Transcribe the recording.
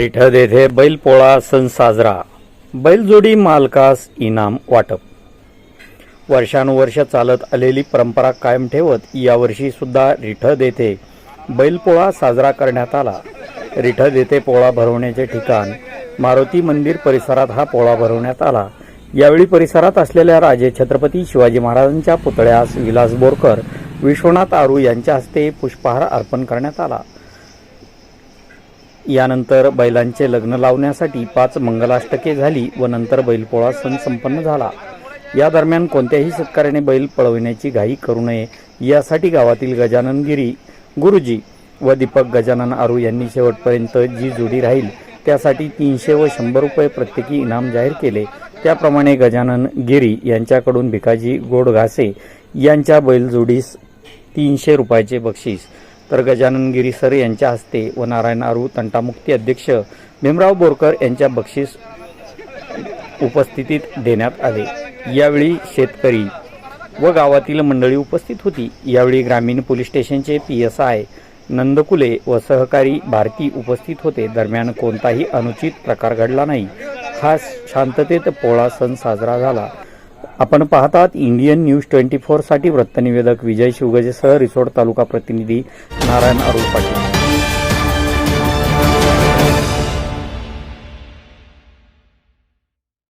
रिठद येथे बैलपोळा सण साजरा बैलजोडी मालकास इनाम वाटप. वर्षानुवर्ष चालत आलेली परंपरा कायम ठेवत यावर्षी सुद्धा रिठद येथे बैलपोळा साजरा करण्यात आला. रिठद येथे पोळा भरवण्याचे ठिकाण मारुती मंदिर परिसरात हा पोळा भरवण्यात आला. यावेळी परिसरात असलेल्या राजे छत्रपती शिवाजी महाराजांच्या पुतळ्यास विलास बोरकर विश्वनाथ आरू यांच्या हस्ते पुष्पहार अर्पण करण्यात आला. यानंतर बैलांचे लग्न लावण्यासाठी पाच मंगलाष्टके झाली व नंतर बैलपोळा सण संपन्न झाला. या दरम्यान कोणत्याही शेतकऱ्याने बैल पळविण्याची घाई करू नये यासाठी गावातील गजानन गिरी गुरुजी व दीपक गजानन आरू यांनी शेवटपर्यंत जी जोडी राहील त्यासाठी तीनशे व शंभर रुपये प्रत्येकी इनाम जाहीर केले. त्याप्रमाणे गजानन गिरी यांच्याकडून भिकाजी गोडघासे यांच्या बैलजोडीस तीनशे रुपयाचे बक्षीस. तर गजाननगिरी सर यांच्या हस्ते व नारायण आरू तंटामुक्ती अध्यक्ष भीमराव बोरकर यांच्या बक्षीस उपस्थितीत देण्यात आले. यावेळी शेतकरी व गावातील मंडळी उपस्थित होती. यावेळी ग्रामीण पोलीस स्टेशनचे पी एस आय नंदकुले व सहकारी भारती उपस्थित होते. दरम्यान कोणताही अनुचित प्रकार घडला नाही. हा शांततेत पोळा सण साजरा झाला. आपण पाहतात इंडियन न्यूज ट्वेंटी फोरसाठी वृत्तनिवेदक विजय शिवगजेसह रिसोड तालुका प्रतिनिधी नारायण अरुण पाटील.